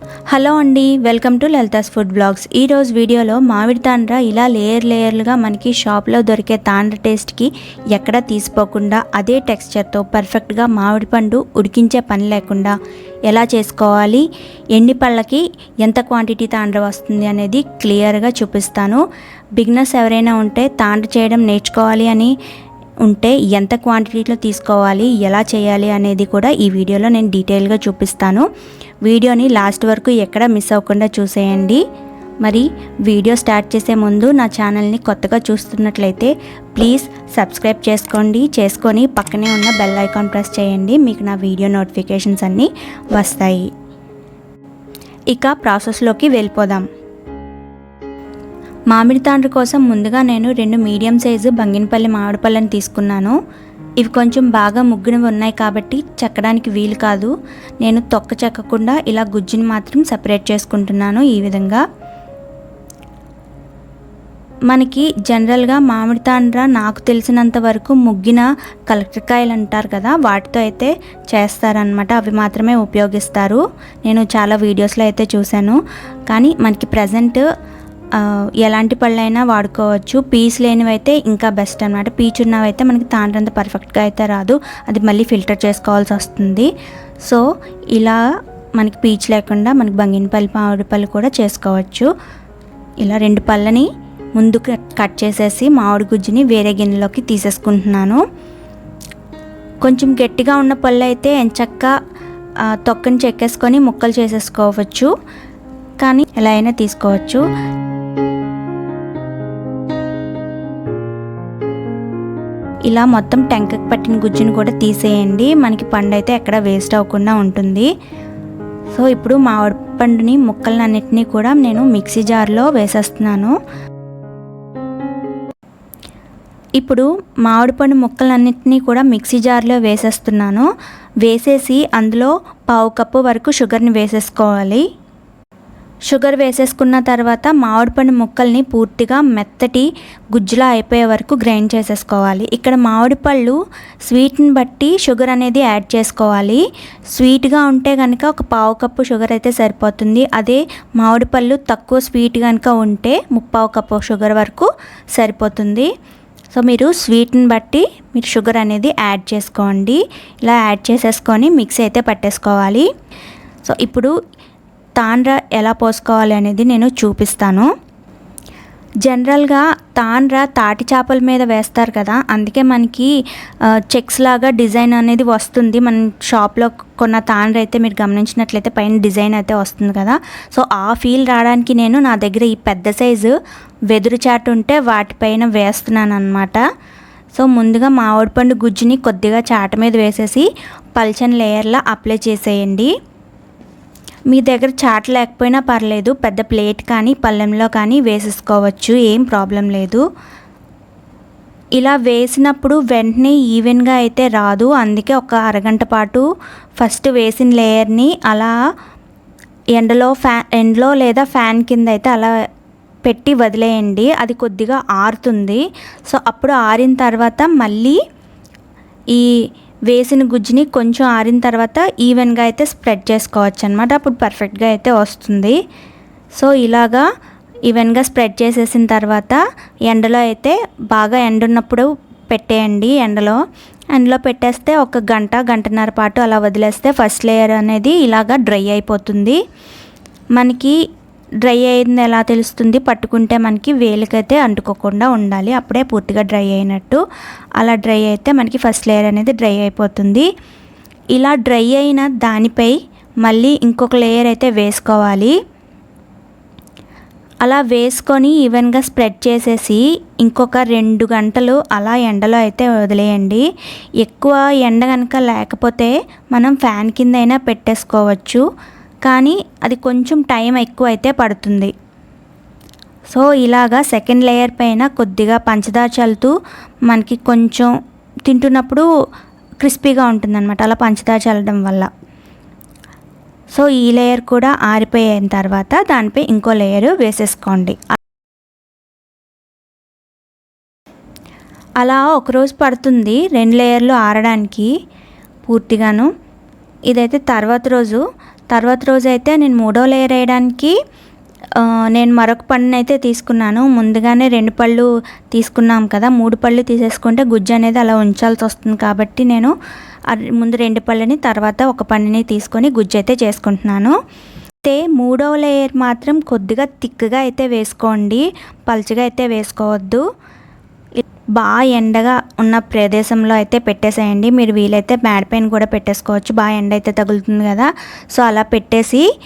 Hello అండి welcome to Lalitha's food blogs. ఈరోజు వీడియోలో మామిడి తాండ్ర ఇలా లేయర్ లేయర్లుగా మనకి షాప్లో దొరికే తాండ్ర టేస్ట్కి ఎక్కడా తీసిపోకుండా అదే టెక్స్చర్తో పర్ఫెక్ట్గా మామిడి పండు ఉడికించే పని లేకుండా ఎలా చేసుకోవాలి ఎన్ని పళ్ళకి ఎంత క్వాంటిటీ తాండ్ర వస్తుంది అనేది క్లియర్గా చూపిస్తాను. బిగినర్స్ ఎవరైనా ఉంటే తాండ్ర చేయడం నేర్చుకోవాలి అని ఉంటే ఎంత క్వాంటిటీలో తీసుకోవాలి ఎలా చేయాలి అనేది కూడా ఈ వీడియోలో నేను డీటెయిల్గా చూపిస్తాను. వీడియోని లాస్ట్ వరకు ఎక్కడ మిస్ అవ్వకుండా చూసేయండి. మరి వీడియో స్టార్ట్ చేసే ముందు నా ఛానల్ని కొత్తగా చూస్తున్నట్లయితే ప్లీజ్ సబ్స్క్రైబ్ చేసుకోండి చేసుకొని పక్కనే ఉన్న బెల్ ఐకాన్ ప్రెస్ చేయండి మీకు నా వీడియో నోటిఫికేషన్స్ అన్నీ వస్తాయి. ఇక ప్రాసెస్లోకి వెళ్ళిపోదాం. మామిడి తాండ్ర కోసం ముందుగా నేను రెండు మీడియం సైజు బంగినపల్లి మామిడి పళ్ళని తీసుకున్నాను. ఇవి కొంచెం బాగా ముగ్గునవి ఉన్నాయి కాబట్టి చెక్కడానికి వీలు కాదు. నేను తొక్క చెక్కకుండా ఇలా గుజ్జుని మాత్రం సపరేట్ చేసుకుంటున్నాను ఈ విధంగా. మనకి జనరల్గా మామిడి తాండ్ర నాకు తెలిసినంత వరకు ముగ్గిన కలెక్టర్కాయలు అంటారు కదా వాటితో అయితే చేస్తారనమాట అవి మాత్రమే ఉపయోగిస్తారు. నేను చాలా వీడియోస్లో అయితే చూశాను. కానీ మనకి ప్రజెంట్ ఎలాంటి పళ్ళైనా వాడుకోవచ్చు. పీస్ లేనివి అయితే ఇంకా బెస్ట్ అనమాట పీచు ఉన్నవి అయితే మనకి తాండ్రంత పర్ఫెక్ట్గా అయితే రాదు. అది మళ్ళీ ఫిల్టర్ చేసుకోవాల్సి వస్తుంది. సో ఇలా మనకి పీచ్ లేకుండా మనకి బంగినపల్లి మామిడి పళ్ళు కూడా చేసుకోవచ్చు. ఇలా రెండు పళ్ళని ముందు కట్ చేసేసి మామిడి గుజ్జుని వేరే గిన్నెలోకి తీసేసుకుంటున్నాను. కొంచెం గట్టిగా ఉన్న పళ్ళు అయితే ఎంచక్క తొక్కని చెక్కేసుకొని ముక్కలు చేసేసుకోవచ్చు. కానీ ఎలా అయినా తీసుకోవచ్చు. ఇలా మొత్తం టెంకకి పట్టిన గుజ్జుని కూడా తీసేయండి. మనకి పండు అయితే ఎక్కడ వేస్ట్ అవ్వకుండా ఉంటుంది. సో ఇప్పుడు మామిడి పండుని ముక్కలన్నిటినీ కూడా నేను మిక్సీ జార్లో వేసేస్తున్నాను. ఇప్పుడు మామిడి పండు ముక్కలన్నింటినీ కూడా మిక్సీ జార్లో వేసేస్తున్నాను. వేసేసి అందులో పావు కప్పు వరకు షుగర్ని వేసేసుకోవాలి. షుగర్ వేసేసుకున్న తర్వాత మామిడిపండు ముక్కల్ని పూర్తిగా మెత్తటి గుజ్జులా అయిపోయే వరకు గ్రైండ్ చేసేసుకోవాలి. ఇక్కడ మామిడి పళ్ళు స్వీట్ని బట్టి షుగర్ అనేది యాడ్ చేసుకోవాలి. స్వీట్గా ఉంటే కనుక ఒక పావు కప్పు షుగర్ అయితే సరిపోతుంది. అదే మామిడి పళ్ళు తక్కువ స్వీట్ కనుక ఉంటే ముప్పావు కప్పు షుగర్ వరకు సరిపోతుంది. సో మీరు స్వీట్ని బట్టి మీరు షుగర్ అనేది యాడ్ చేసుకోండి. ఇలా యాడ్ చేసేసుకొని మిక్సీ అయితే పట్టేసుకోవాలి. సో ఇప్పుడు తాండ్ర ఎలా పోసుకోవాలి అనేది నేను చూపిస్తాను. జనరల్గా తాండ్ర తాటి చేపల మీద వేస్తారు కదా అందుకే మనకి చెక్స్ లాగా డిజైన్ అనేది వస్తుంది. మన షాప్లో కొన్న తాండ్ర అయితే మీరు గమనించినట్లయితే పైన డిజైన్ అయితే వస్తుంది కదా. సో ఆ ఫీల్ రావడానికి నేను నా దగ్గర ఈ పెద్ద సైజు వెదురు చాటు ఉంటే వాటిపైన వేస్తున్నాను అనమాట సో ముందుగా మామిడి పండు గుజ్జుని కొద్దిగా చాట మీద వేసేసి పల్చని లేయర్లా అప్లై చేసేయండి. మీ దగ్గర చాట్ లేకపోయినా పర్లేదు పెద్ద ప్లేట్ కానీ పళ్ళెంలో కానీ వేసేసుకోవచ్చు ఏం ప్రాబ్లం లేదు. ఇలా వేసినప్పుడు వెంటనే ఈవెన్గా అయితే రాదు. అందుకే ఒక అరగంట పాటు ఫస్ట్ వేసిన లేయర్ని అలా ఎండలో ఫ్యాన్ ఎండలో లేదా ఫ్యాన్ కింద అయితే అలా పెట్టి వదిలేయండి. అది కొద్దిగా ఆరుతుంది. సో అప్పుడు ఆరిన తర్వాత మళ్ళీ ఈ వేసిన గుజ్జుని కొంచెం ఆరిన తర్వాత ఈవెన్గా అయితే స్ప్రెడ్ చేసుకోవచ్చు అనమాట అప్పుడు పర్ఫెక్ట్గా అయితే వస్తుంది. సో ఇలాగా ఈవెన్గా స్ప్రెడ్ చేసేసిన తర్వాత ఎండలో అయితే బాగా ఎండ ఉన్నప్పుడు పెట్టేయండి ఎండలో. ఎండలో పెట్టేస్తే ఒక గంట గంటన్నర పాటు అలా వదిలేస్తే ఫస్ట్ లేయర్ అనేది ఇలాగా డ్రై అయిపోతుంది. మనకి డ్రై అయింది ఎలా తెలుస్తుంది? పట్టుకుంటే మనకి వేలికైతే అంటుకోకుండా ఉండాలి. అప్పుడే పూర్తిగా డ్రై అయినట్టు. అలా డ్రై అయితే మనకి ఫస్ట్ లేయర్ అనేది డ్రై అయిపోతుంది. ఇలా డ్రై అయిన దానిపై మళ్ళీ ఇంకొక లేయర్ అయితే వేసుకోవాలి. అలా వేసుకొని ఈవెన్గా స్ప్రెడ్ చేసేసి ఇంకొక రెండు గంటలు అలా ఎండలో అయితే వదిలేయండి. ఎక్కువ ఎండ కనుక లేకపోతే మనం ఫ్యాన్ కింద అయినా పెట్టేసుకోవచ్చు. కానీ అది కొంచెం టైం ఎక్కువ అయితే పడుతుంది. సో ఇలాగా సెకండ్ లేయర్ పైన కొద్దిగా పంచదార చల్లుతూ మనకి కొంచెం తింటున్నప్పుడు క్రిస్పీగా ఉంటుందన్నమాట అలా పంచదార చల్లడం వల్ల. సో ఈ లేయర్ కూడా ఆరిపోయిన తర్వాత దానిపై ఇంకో లేయర్ వేసేసుకోండి. అలా ఒకరోజు పడుతుంది రెండు లేయర్లు ఆరడానికి పూర్తిగాను. ఇదైతే తర్వాత రోజు. తర్వాత రోజు అయితే నేను మూడో లేయర్ వేయడానికి నేను మరొక పండుని అయితే తీసుకున్నాను. ముందుగానే రెండు పళ్ళు తీసుకున్నాం కదా. మూడు పళ్ళు తీసేసుకుంటే గుజ్జు అనేది అలా ఉంచాల్సి వస్తుంది కాబట్టి నేను ముందు రెండు పళ్ళని తర్వాత ఒక పండుని తీసుకొని గుజ్జు అయితే చేసుకుంటున్నాను. అయితే మూడో లేయర్ మాత్రం కొద్దిగా థిక్గా అయితే వేసుకోండి. పలుచగా అయితే వేసుకోవద్దు. బాగా ఎండగా ఉన్న ప్రదేశంలో అయితే పెట్టేసేయండి. మీరు వీలైతే మ్యాడ్ కూడా పెట్టేసుకోవచ్చు. బాగా ఎండ అయితే తగులుతుంది కదా. సో అలా పెట్టేసి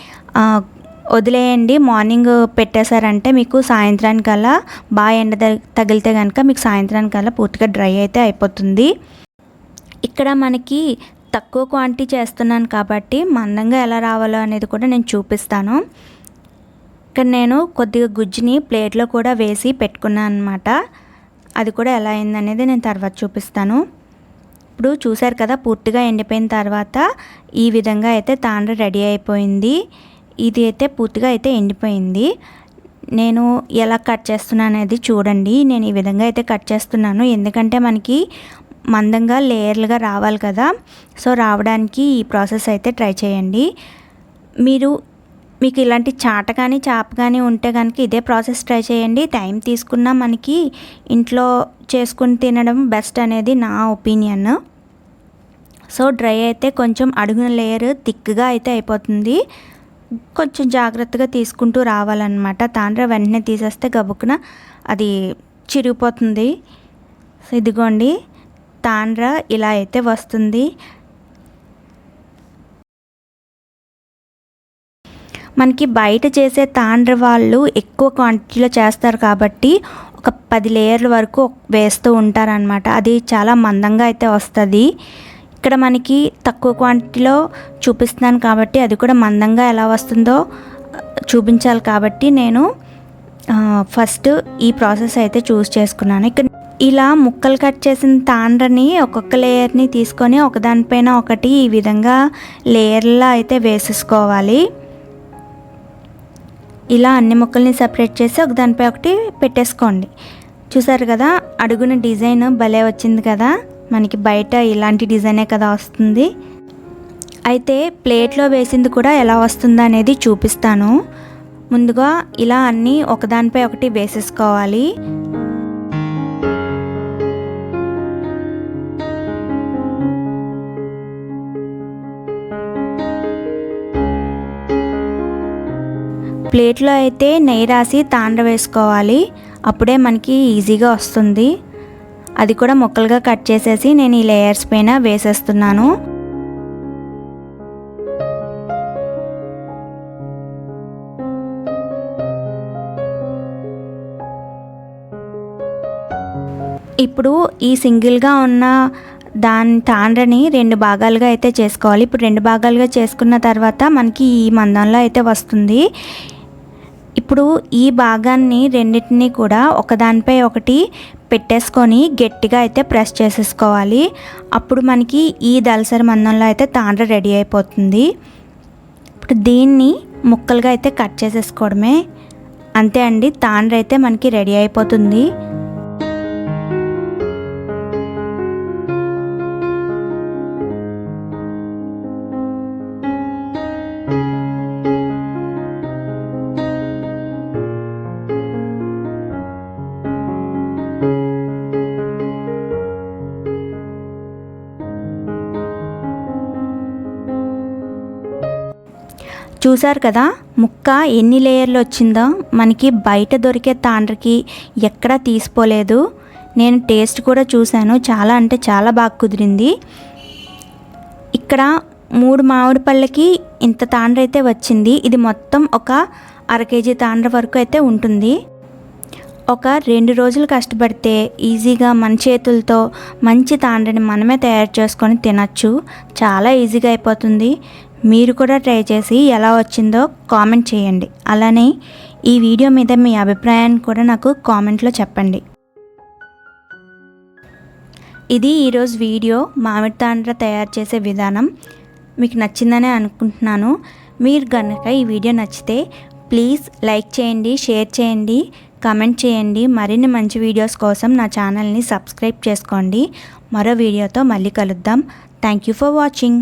వదిలేయండి. మార్నింగ్ పెట్టేశారంటే మీకు సాయంత్రానికల్లా బాగా ఎండ తగి- తగిలితే కనుక మీకు సాయంత్రానికల్లా పూర్తిగా డ్రై అయితే అయిపోతుంది. ఇక్కడ మనకి తక్కువ క్వాంటిటీ చేస్తున్నాను కాబట్టి మందంగా ఎలా రావాలో అనేది కూడా నేను చూపిస్తాను. ఇక్కడ నేను కొద్దిగా గుజ్జుని ప్లేట్లో కూడా వేసి పెట్టుకున్నాను అనమాట అది కూడా ఎలా అయిందనేది నేను తర్వాత చూపిస్తాను. ఇప్పుడు చూశారు కదా పూర్తిగా ఎండిపోయిన తర్వాత ఈ విధంగా అయితే తాండ్ర రెడీ అయిపోయింది. ఇది అయితే పూర్తిగా అయితే ఎండిపోయింది. నేను ఎలా కట్ చేస్తున్నాను అనేది చూడండి. నేను ఈ విధంగా అయితే కట్ చేస్తున్నాను. ఎందుకంటే మనకి మందంగా లేయర్లుగా రావాలి కదా. సో రావడానికి ఈ ప్రాసెస్ అయితే ట్రై చేయండి. మీరు మీకు ఇలాంటి చాట కానీ చాప కానీ ఉంటే కనుక ఇదే ప్రాసెస్ ట్రై చేయండి. టైం తీసుకున్నా మనకి ఇంట్లో చేసుకుని తినడం బెస్ట్ అనేది నా ఒపీనియన్. సో డ్రై అయితే కొంచెం అడుగున లేయర్ థిక్గా అయితే అయిపోతుంది. కొంచెం జాగ్రత్తగా తీసుకుంటూ రావాలన్నమాట. తాండ్ర వెంటనే తీసేస్తే గబుక్కున అది చిరిగిపోతుంది. ఇదిగోండి. తాండ్ర ఇలా అయితే వస్తుంది. మనకి బయట చేసే తాండ్ర వాళ్ళు ఎక్కువ క్వాంటిటీలో చేస్తారు కాబట్టి ఒక పది లేయర్ల వరకు వేస్తూ ఉంటారనమాట అది చాలా మందంగా అయితే వస్తుంది. ఇక్కడ మనకి తక్కువ క్వాంటిటీలో చూపిస్తున్నాను కాబట్టి అది కూడా మందంగా ఎలా వస్తుందో చూపించాలి కాబట్టి నేను ఫస్ట్ ఈ ప్రాసెస్ అయితే చూస్ చేసుకున్నాను. ఇక్కడ ఇలా ముక్కలు కట్ చేసిన తాండ్రని ఒక్కొక్క లేయర్ని తీసుకొని ఒకదానిపైన ఒకటి ఈ విధంగా లేయర్లా అయితే వేసేసుకోవాలి. ఇలా అన్ని ముక్కల్ని సపరేట్ చేసి ఒకదానిపై ఒకటి పెట్టేసుకోండి. చూసారు కదా అడుగున డిజైన్ భలే వచ్చింది కదా? మనకి బయట ఇలాంటి డిజైనే కదా వస్తుంది. అయితే ప్లేట్లో వేసింది కూడా ఎలా వస్తుందో అనేది చూపిస్తాను. ముందుగా ఇలా అన్నీ ఒకదానిపై ఒకటి వేసేసుకోవాలి. ప్లేట్లో అయితే నెయ్యి రాసి తాండ్ర వేసుకోవాలి. అప్పుడే మనకి ఈజీగా వస్తుంది. అది కూడా ముక్కలుగా కట్ చేసేసి నేను ఈ లేయర్స్ పైన వేసేస్తున్నాను. ఇప్పుడు ఈ సింగిల్గా ఉన్న దాని తాండ్రని రెండు భాగాలుగా అయితే చేసుకోవాలి. ఇప్పుడు రెండు భాగాలుగా చేసుకున్న తర్వాత మనకి ఈ మందంలో అయితే వస్తుంది. ఇప్పుడు ఈ భాగాన్ని రెండింటినీ కూడా ఒకదానిపై ఒకటి పెట్టేసుకొని గట్టిగా అయితే ప్రెస్ చేసేసుకోవాలి. అప్పుడు మనకి ఈ దలసరి మందంలో అయితే తాండ్ర రెడీ అయిపోతుంది. ఇప్పుడు దీన్ని ముక్కలుగా అయితే కట్ చేసేసుకోవడమే. అంతే అండి తాండ్ర అయితే మనకి రెడీ అయిపోతుంది. చూసారు కదా ముక్క ఎన్ని లేయర్లు వచ్చిందో మనకి బయట దొరికే తాండ్రకి ఎక్కడా తీసిపోలేదు. నేను టేస్ట్ కూడా చూశాను చాలా అంటే చాలా బాగా కుదిరింది. ఇక్కడ మూడు మామిడి పళ్ళకి ఇంత తాండ్ర అయితే వచ్చింది. ఇది మొత్తం ఒక అర కేజీ తాండ్ర వరకు అయితే ఉంటుంది. ఒక రెండు రోజులు కష్టపడితే ఈజీగా మన చేతులతో మంచి తాండ్రని మనమే తయారు చేసుకొని తినచ్చు. చాలా ఈజీగా అయిపోతుంది. మీరు కూడా ట్రై చేసి ఎలా వచ్చిందో కామెంట్ చేయండి. అలానే ఈ వీడియో మీద మీ అభిప్రాయాన్ని కూడా నాకు కామెంట్లో చెప్పండి. ఇది ఈరోజు వీడియో మామిడి తాండ్ర తయారు చేసే విధానం. మీకు నచ్చిందనే అనుకుంటున్నాను. మీరు కనుక ఈ వీడియో నచ్చితే ప్లీజ్ లైక్ చేయండి షేర్ చేయండి కమెంట్ చేయండి. మరిన్ని మంచి వీడియోస్ కోసం నా ఛానల్ని సబ్స్క్రైబ్ చేసుకోండి. మరో వీడియోతో మళ్ళీ కలుద్దాం. Thank you for watching.